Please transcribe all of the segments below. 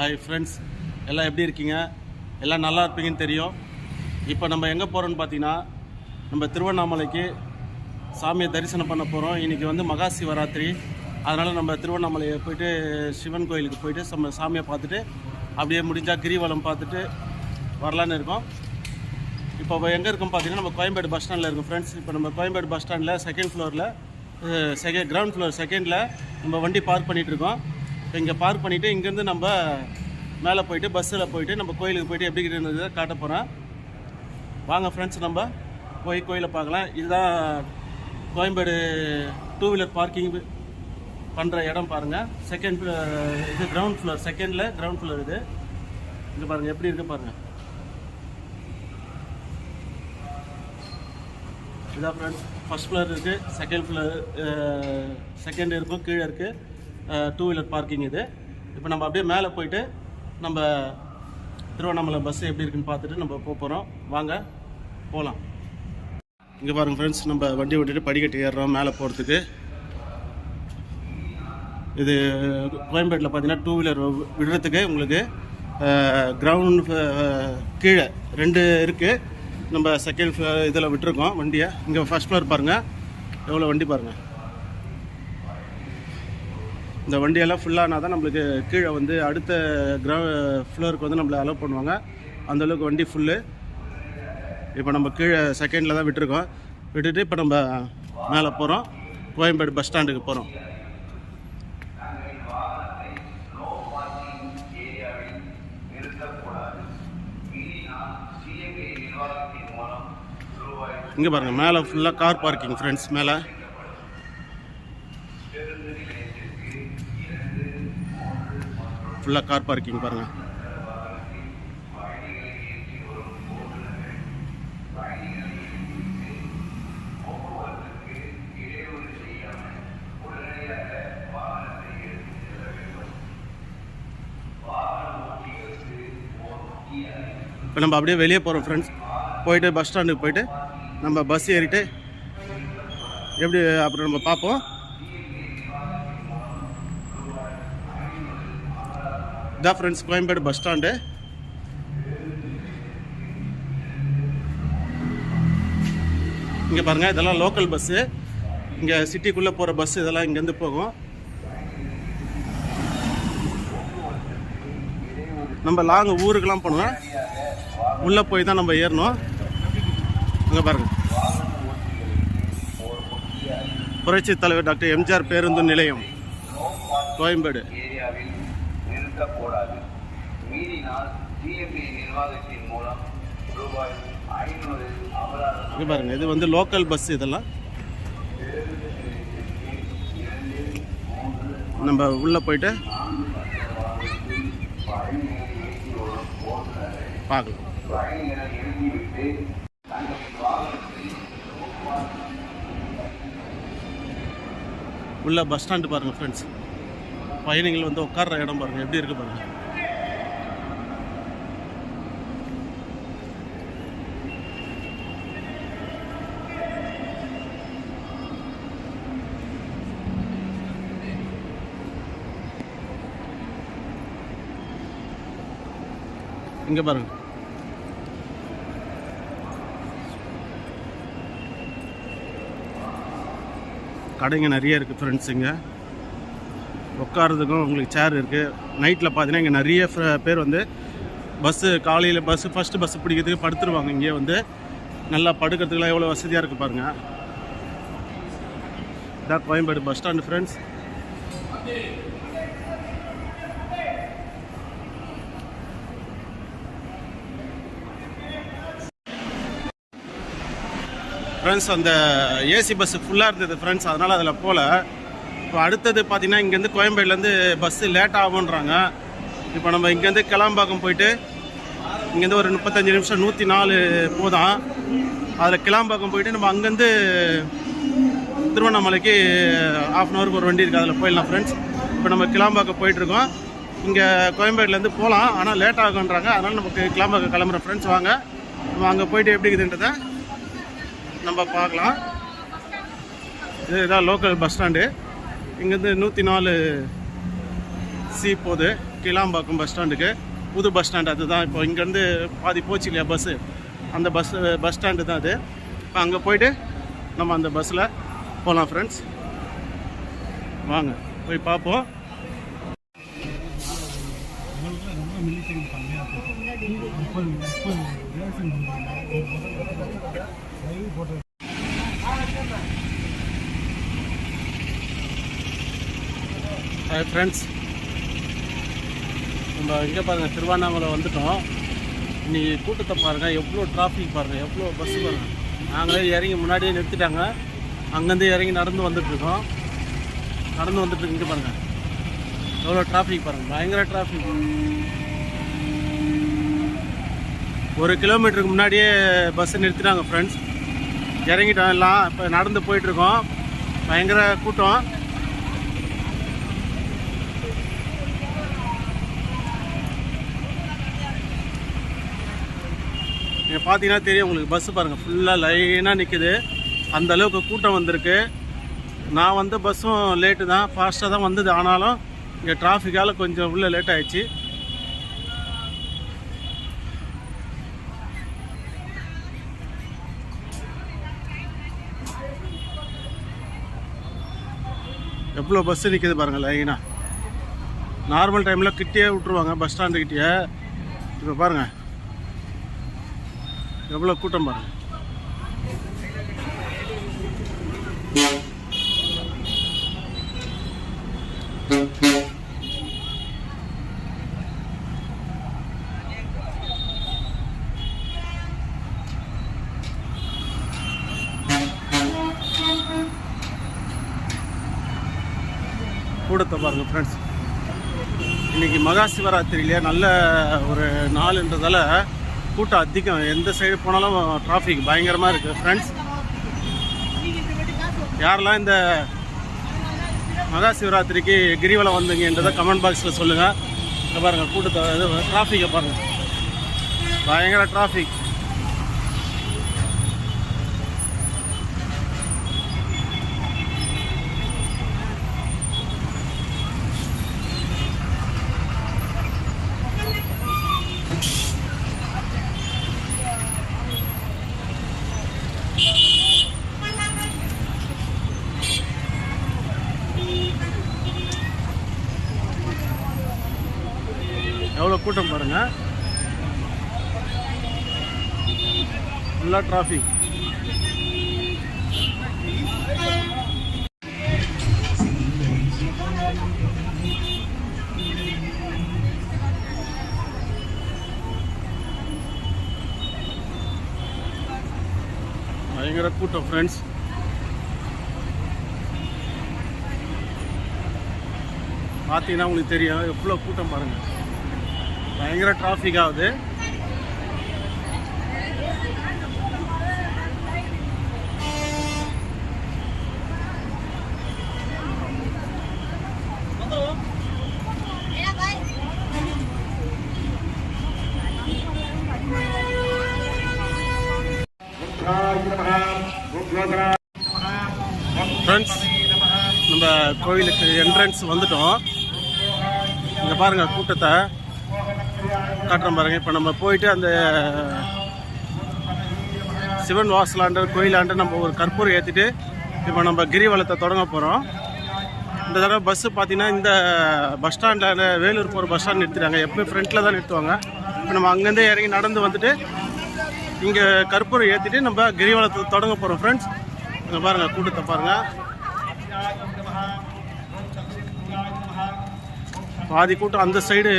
Hi friends எல்லாம் எப்படி இருக்கீங்க? எல்லாம் நல்லா இருப்பீங்கன்னு தெரியும். இப்போ நம்ம எங்கே போகிறோன்னு பார்த்தீங்கன்னா நம்ம திருவண்ணாமலைக்கு சாமியை தரிசனம் பண்ண போகிறோம் இன்றைக்கி வந்து மகா சிவராத்திரி. அதனால் நம்ம திருவண்ணாமலையை போயிட்டு சிவன் கோயிலுக்கு போயிட்டு நம்ம சாமியை பார்த்துட்டு அப்படியே முடிஞ்சால் கிரிவலம் பார்த்துட்டு வரலான்னு இருக்கோம். இப்போ எங்கே இருக்கோம் பார்த்தீங்கன்னா நம்ம கோயம்பேடு பஸ் ஸ்டாண்டில் இருக்கும் ஃப்ரெண்ட்ஸ் இப்போ நம்ம கோயம்பேடு பஸ் ஸ்டாண்டில் செகண்ட் ஃப்ளோரில் செகண்ட் கிரவுண்ட் ஃப்ளோர் செகண்டில் நம்ம வண்டி பார்க் பண்ணிகிட்டு இருக்கோம். இங்கே பார்க் பண்ணிவிட்டு இங்கேருந்து நம்ம மேலே போயிட்டு பஸ்ஸில் போயிட்டு நம்ம கோயிலுக்கு போயிட்டு எப்படி இருந்தது காட்ட போகிறேன் வாங்க ஃப்ரெண்ட்ஸ் நம்ம போய் கோயிலை பார்க்கலாம். இதுதான் கோயம்பேடு டூ வீலர் பார்க்கிங் பண்ணுற இடம் பாருங்கள் செகண்ட் இது கிரவுண்ட் ஃப்ளோர் செகண்டில் கிரவுண்ட் ஃப்ளோர் இது. இங்கே பாருங்கள் எப்படி இருக்குது பாருங்கள் இதான் ஃப்ரெண்ட்ஸ் ஃபர்ஸ்ட் ஃப்ளோர் இருக்குது செகண்ட் ஃப்ளோர் செகண்ட் இருக்கும் கீழே இருக்குது டூ வீலர் பார்க்கிங் இது. இப்போ நம்ம அப்படியே மேலே போயிட்டு நம்ம திருவண்ணாமலை பஸ் எப்படி இருக்குன்னு பார்த்துட்டு நம்ம போக போகிறோம் வாங்க போகலாம் இங்கே பாருங்க ஃப்ரெண்ட்ஸ் நம்ம வண்டி விட்டுட்டு படிக்கட்டு ஏறுறோம் மேலே போகிறதுக்கு இது கோயம்பேட்டில் பார்த்தீங்கன்னா டூ வீலர் விடுறதுக்கு உங்களுக்கு கிரவுண்ட் கீழே ரெண்டு இருக்குது நம்ம செகண்ட் ஃப்ளோர் இதில் விட்டுருக்கோம் வண்டியை. இங்கே ஃபர்ஸ்ட் ஃப்ளோர் பாருங்கள் எவ்வளோ வண்டி பாருங்கள் இந்த வண்டியெல்லாம் ஃபுல்லானா தான் நம்மளுக்கு கீழே வந்து அடுத்த கிரௌ ஃப்ளோருக்கு வந்து நம்மளை அலோவ் பண்ணுவாங்க. அந்தளவுக்கு வண்டி ஃபுல்லு இப்போ நம்ம கீழே செகண்டில் தான் விட்டுருக்கோம். விட்டுட்டு இப்போ நம்ம மேலே போகிறோம் கோயம்பேடு பஸ் ஸ்டாண்டுக்கு போகிறோம் இங்கே பாருங்கள் மேலே ஃபுல்லாக கார் பார்க்கிங் ஃப்ரெண்ட்ஸ் மேலே. ஃபுல்லாக கார் பார்க்கிங் பாருங்கள் இப்போ நம்ம அப்படியே வெளியே போகிறோம் ஃப்ரெண்ட்ஸ் போயிட்டு பஸ் ஸ்டாண்டுக்கு போயிட்டு நம்ம பஸ் ஏறிட்டு எப்படி அப்புறம் நம்ம பார்ப்போம். இதான் ஃப்ரெண்ட்ஸ் கோயம்பேடு பஸ் ஸ்டாண்டு இங்கே பாருங்கள் இதெல்லாம் லோக்கல் பஸ்ஸு இங்கே சிட்டிக்குள்ளே போகிற பஸ் இதெல்லாம் இங்கேருந்து போகும். நம்ம லாங் ஊருக்கெலாம் போனோம் உள்ளே போய் தான் நம்ம ஏறணும். இங்கே பாருங்கள் புரட்சி தலைவர் டாக்டர் எம்ஜிஆர் பேருந்து நிலையம் கோயம்பேடு. இது பாருங்க இது வந்து லோக்கல் பஸ் இதெல்லாம். நம்ம உள்ளே போயிட்டு பார்க்கலாம். உள்ள பஸ் ஸ்டாண்டு பாருங்கள் ஃப்ரெண்ட்ஸ் பயணிகள் வந்து உட்கார்ற இடம் பாருங்கள் எப்படி இருக்கு பாருங்கள் இங்கே பாருங்கள் கடைங்க நிறைய இருக்குது ஃப்ரெண்ட்ஸ் இங்கே. உட்காரதுக்கும் உங்களுக்கு சேர் இருக்குது நைட்டில் பார்த்தீங்கன்னா இங்கே நிறைய பேர் வந்து பஸ்ஸு காலையில் பஸ்ஸு ஃபஸ்ட்டு பஸ்ஸு பிடிக்கிறதுக்கு படுத்துருவாங்க. இங்கே வந்து நல்லா படுக்கிறதுக்குலாம் எவ்வளோ வசதியாக இருக்குது பாருங்கள் இதான் Koyambedu bus stand friends friends அந்த ஏசி பஸ்ஸு ஃபுல்லாக இருந்தது ஃப்ரெண்ட்ஸ் அதனால் அதில் போகல இப்போ அடுத்தது பார்த்தீங்கன்னா இங்கேருந்து கோயம்பேடுலேருந்து பஸ்ஸு லேட் ஆகுன்றாங்க இப்போ நம்ம இங்கேருந்து கிளாம்பாக்கம் போயிட்டு இங்கேருந்து ஒரு முப்பத்தஞ்சு நிமிஷம் நூற்றி நாலு போதான் அதில் கிளாம்பாக்கம் போயிட்டு நம்ம அங்கேருந்து திருவண்ணாமலைக்கு ஆஃப் அன் ஹவருக்கு ஒரு வண்டி இருக்குது அதில் போயிடலாம் ஃப்ரெண்ட்ஸ் இப்போ நம்ம கிளாம்பாக்கம் போயிட்டுருக்கோம் இங்கே கோயம்பேடுலேருந்து போகலாம் ஆனால் லேட் ஆகுன்றாங்க அதனால் நமக்கு கிளாம்பாக்கம் கிளம்புற ஃப்ரெண்ட்ஸ் வாங்க. நம்ம அங்கே போயிட்டு எப்படி இருக்குதுன்றதை நம்ம பார்க்கலாம் இதுதான் லோக்கல் பஸ் ஸ்டாண்டு இங்கேருந்து நூற்றி நாலு சி போகுது கிளாம்பாக்கம் பஸ் ஸ்டாண்டுக்கு புது பஸ் ஸ்டாண்டு அதுதான் இப்போ இங்கேருந்து பாதி போச்சு இல்லையா பஸ்ஸு அந்த பஸ் பஸ் ஸ்டாண்டு தான் அது இப்போ அங்கே போயிட்டு நம்ம அந்த பஸ்ஸில் போகலாம் ஃப்ரெண்ட்ஸ் வாங்க போய் பார்ப்போம் ஹாய் ஃப்ரெண்ட்ஸ் நம்ம இங்கே பாருங்கள் திருவண்ணாமலை வந்துட்டோம். இன்றைக்கி கூட்டத்தை பாருங்கள் எவ்வளோ டிராஃபிக் பாருங்கள் எவ்வளோ பஸ்ஸு பாருங்கள் நாங்களே இறங்கி முன்னாடியே நிறுத்திட்டாங்க. அங்கேருந்து இறங்கி நடந்து வந்துட்டுருக்கோம் நடந்து வந்துட்டு இங்கே பாருங்கள் எவ்வளோ டிராஃபிக் பாருங்கள் பயங்கர டிராஃபிக் ஒரு கிலோமீட்டருக்கு முன்னாடியே பஸ்ஸை நிறுத்திட்டாங்க ஃப்ரெண்ட்ஸ் இறங்கிட்டோம் எல்லாம். இப்போ நடந்து போயிட்டுருக்கோம். பயங்கர கூட்டம். நீங்கள் பார்த்தீங்கன்னா தெரியும் உங்களுக்கு பஸ்ஸு பாருங்கள் ஃபுல்லாக லைனாக நிற்குது அந்த அளவுக்கு கூட்டம் வந்திருக்கு. நான் வந்த பஸ்ஸும் லேட்டு தான். ஃபாஸ்ட்டாக தான் வந்தது. ஆனாலும் இங்கே டிராஃபிக்கால் கொஞ்சம் உள்ளே லேட் ஆயிடுச்சு. எவ்வளோ பஸ்ஸு நிற்கிது பாருங்கள் லைனாக நார்மல் டைமில் கிட்டேயே விட்ருவாங்க பஸ் ஸ்டாண்டு இப்போ பாருங்கள் எவ்வளோ கூட்டம் பாருங்கள் கூட்டத்தை பாருங்க ஃப்ரெண்ட்ஸ் இன்னைக்கு மகா நல்ல ஒரு நாள்ன்றதால கூட்டம் அதிகம். எந்த சைடு போனாலும் டிராஃபிக் பயங்கரமாக இருக்குது ஃப்ரெண்ட்ஸ் யாரெல்லாம் இந்த மகா சிவராத்திரிக்கு கிரிவலம் வந்தீங்கன்றதை கமெண்ட் பாக்ஸில் சொல்லுங்கள் பாருங்கள் கூட்டத்தை இது டிராஃபிக்கை பாருங்கள் பயங்கர டிராஃபிக் எவ்வளோ கூட்டம் பாருங்கள் ஃபுல்லாக டிராஃபிக் பயங்கர கூட்டம் ஃப்ரெண்ட்ஸ் பார்த்தீங்கன்னா உங்களுக்கு தெரியும் எவ்வளோ கூட்டம் பாருங்கள் பயங்கர டிராஃபிக் ஆகுது. நம்ம கோயிலுக்கு என்ட்ரன்ஸ் வந்துட்டோம். இங்கே பாருங்கள் கூட்டத்தை காட்டுறோம் பாருங்க. இப்போ நம்ம போயிட்டு அந்த சிவன் வாசலாண்ட கோயிலாண்ட நம்ம ஒரு கற்பூரம் ஏற்றிட்டு இப்போ நம்ம கிரிவலத்தை தொடங்க போகிறோம் இந்த தடவை பஸ்ஸு பார்த்தீங்கன்னா இந்த பஸ் ஸ்டாண்டில் வேலூர் போகிற பஸ் ஸ்டாண்ட் நிறுத்திட்டாங்க. எப்பவுமே ஃப்ரண்ட்டில் தான் நிறுத்துவாங்க. இப்போ நம்ம அங்கேருந்தே இறங்கி நடந்து வந்துட்டு இங்கே கற்பூரம் ஏற்றிட்டு நம்ம கிரிவலத்தை தொடங்க போகிறோம் ஃப்ரெண்ட்ஸ் இங்கே பாருங்கள் கூட்டத்தை பாருங்கள் பாதி கூட்டம் அந்த சைடு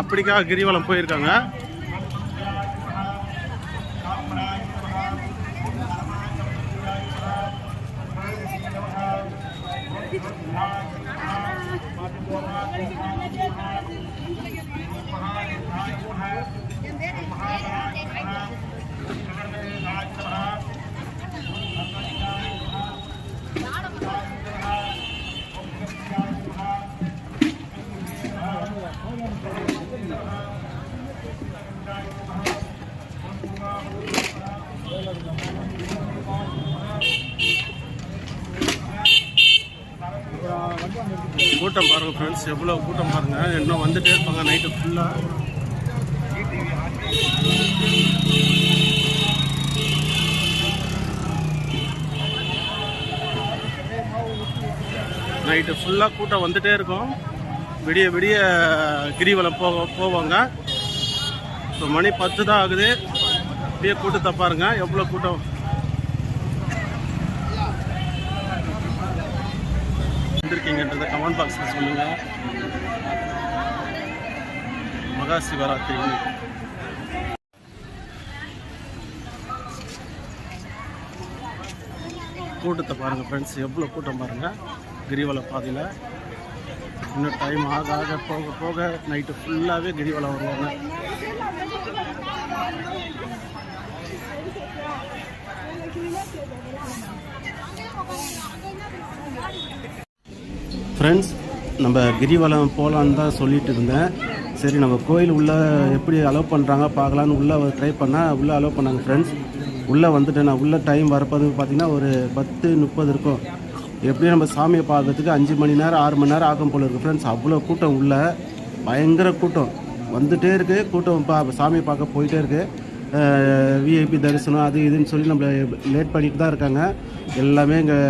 அப்படிக்காக கிரிவலம் போயிருக்காங்க. கூட்டம் பாருங்கள் ஃப்ரெண்ட்ஸ் எவ்வளோ கூட்டம் பாருங்கள் இன்னும் வந்துட்டே இருப்பாங்க நைட்டு ஃபுல்லாக நைட்டு ஃபுல்லாக கூட்டம் வந்துட்டே இருக்கும். விடிய விடிய கிரிவலம் போக போவாங்க. இப்போ மணி பத்து தான் ஆகுது. அப்படியே கூட்டத்தை பாருங்க. எவ்வளோ கூட்டம். வந்திருக்கீங்கன்றதை கமெண்ட் பாக்ஸில் சொல்லுங்கள் மகா சிவராத்திரி. கூட்டத்தை பாருங்கள் ஃப்ரெண்ட்ஸ் எவ்வளோ கூட்டம் பாருங்கள் கிரிவல பாதையில். இன்னும் டைம் ஆக ஆக போக போக நைட்டு ஃபுல்லாகவே கிரிவலம் வருவாங்க. ஃப்ரெண்ட்ஸ் நம்ம கிரிவலம் போகலான்னு தான் சொல்லிட்டு இருந்தேன். சரி நம்ம கோயில் உள்ளே எப்படி அலோவ் பண்ணுறாங்க பார்க்கலான்னு உள்ளே ட்ரை பண்ணால் உள்ளே அலோவ் பண்ணாங்க ஃப்ரெண்ட்ஸ் உள்ளே வந்துட்டேன் நான். உள்ளே டைம் வரப்போது பார்த்தீங்கன்னா ஒரு பத்து முப்பது இருக்கும். எப்படியும் நம்ம சாமியை பார்க்கறதுக்கு அஞ்சு மணி நேரம் ஆறு மணி நேரம் ஆகும் போல் இருக்குது ஃப்ரெண்ட்ஸ் அவ்வளோ கூட்டம் உள்ளே. பயங்கர கூட்டம். வந்துகிட்டே இருக்குது கூட்டம் பா சாமியை பார்க்க போயிட்டே இருக்குது விஐபி தரிசனம் அது இதுன்னு சொல்லி நம்மளை லேட் பண்ணிட்டு தான் இருக்காங்க. எல்லாமே இங்கே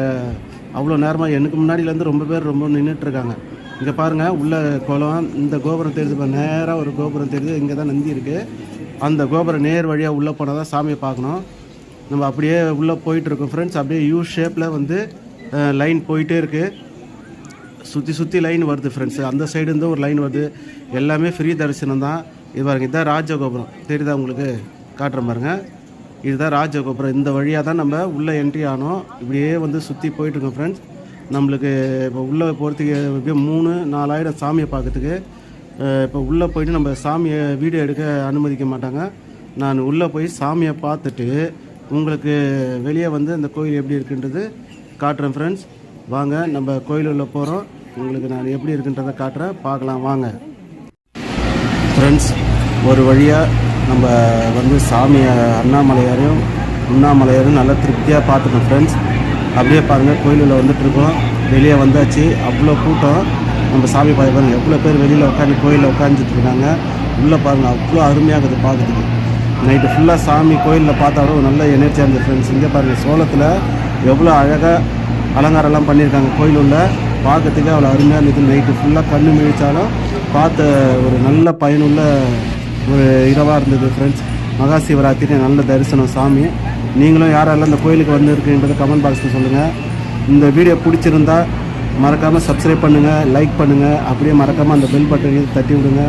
அவ்வளோ நேரமாக எனக்கு முன்னாடியிலேருந்து ரொம்ப பேர் ரொம்ப நின்றுட்டு இருக்காங்க இங்கே பாருங்கள் உள்ள குளம் இந்த கோபுரம் தெரியுது இப்போ நேராக ஒரு கோபுரம் தெரியுது இங்கே தான் நந்தி இருக்குது அந்த கோபுரம் நேர் வழியாக உள்ளே போனால் தான் சாமியை பார்க்கணும். நம்ம அப்படியே உள்ளே போயிட்டுருக்கோம் ஃப்ரெண்ட்ஸ் அப்படியே யூ ஷேப்பில் வந்து லைன் போயிட்டே இருக்குது சுற்றி சுற்றி லைன் வருது ஃப்ரெண்ட்ஸு அந்த சைடு இருந்து ஒரு லைன் வருது. எல்லாமே ஃப்ரீ தரிசனம் தான். இது பாருங்க இதுதான் ராஜகோபுரம். தெரியுதா உங்களுக்கு? காட்டுற பாருங்க. இதுதான் ராஜகோபுரம். இந்த வழியாக தான் நம்ம உள்ளே என்ட்ரி ஆனோம். இப்படியே வந்து சுற்றி போயிட்டுருக்கோம் ஃப்ரெண்ட்ஸ் நம்மளுக்கு இப்போ உள்ளே போகிறதுக்கு எப்படியும் மூணு நாலாயிரம் சாமியை பார்க்கறதுக்கு இப்போ உள்ளே போயிட்டு நம்ம சாமியை வீடியோ எடுக்க அனுமதிக்க மாட்டாங்க. நான் உள்ளே போய் சாமியை பார்த்துட்டு உங்களுக்கு வெளியே வந்து அந்த கோயில் எப்படி இருக்குன்றது காட்டுறேன் ஃப்ரெண்ட்ஸ் வாங்க நம்ம கோயில் உள்ள போகிறோம் உங்களுக்கு நான் எப்படி இருக்குன்றதை காட்டுறேன். பார்க்கலாம் வாங்க. ஃப்ரெண்ட்ஸ் ஒரு வழியாக நம்ம வந்து சாமியை அண்ணாமலையாரையும் உண்ணாமலையாரையும் நல்லா திருப்தியாக பார்த்துட்டோம் ஃப்ரெண்ட்ஸ் அப்படியே பாருங்கள் கோயிலில் வந்துட்டுருக்கோம் வெளியே வந்தாச்சு. அவ்வளோ கூட்டம். நம்ம சாமி பார்த்து பாருங்கள் எவ்வளோ பேர் வெளியில் உட்காந்து கோயிலில் உட்காந்துட்டு இருக்காங்க. உள்ளே பாருங்கள் அவ்வளோ அருமையாக இருக்குது பார்க்குறதுக்கு. நைட்டு ஃபுல்லாக சாமி கோயிலில் பார்த்தாலும் நல்ல எனர்ஜியாக இருந்தது ஃப்ரெண்ட்ஸ் இங்கே பாருங்கள் சோளத்தில் எவ்வளோ அழகாக அலங்காரம்லாம் பண்ணியிருக்காங்க கோயில் உள்ள பார்க்கறதுக்கு அவ்வளோ அருமையாக இருந்தது நைட்டு ஃபுல்லாக கண்ணு மிழித்தாலும் பார்த்த ஒரு நல்ல பயனுள்ள ஒரு இரவாக இருந்தது ஃப்ரெண்ட்ஸ் மகா சிவராத்திரி நல்ல தரிசனம் சாமி. நீங்களும் யாரெல்லாம் இந்த கோயிலுக்கு வந்திருக்கீன்றதை கமெண்ட் பாக்ஸில் சொல்லுங்கள் இந்த வீடியோ பிடிச்சிருந்தா மறக்காமல் சப்ஸ்கிரைப் பண்ணுங்கள் லைக் பண்ணுங்கள் அப்படியே மறக்காமல் அந்த பெல் பட்டன் தட்டி விடுங்க.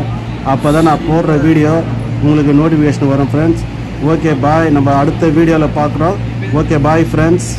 அப்போ தான் நான் போடுற வீடியோ உங்களுக்கு நோட்டிஃபிகேஷன் வரும் ஃப்ரெண்ட்ஸ் ஓகே பாய் நம்ம அடுத்த வீடியோவில் பார்க்குறோம். Okay bye friends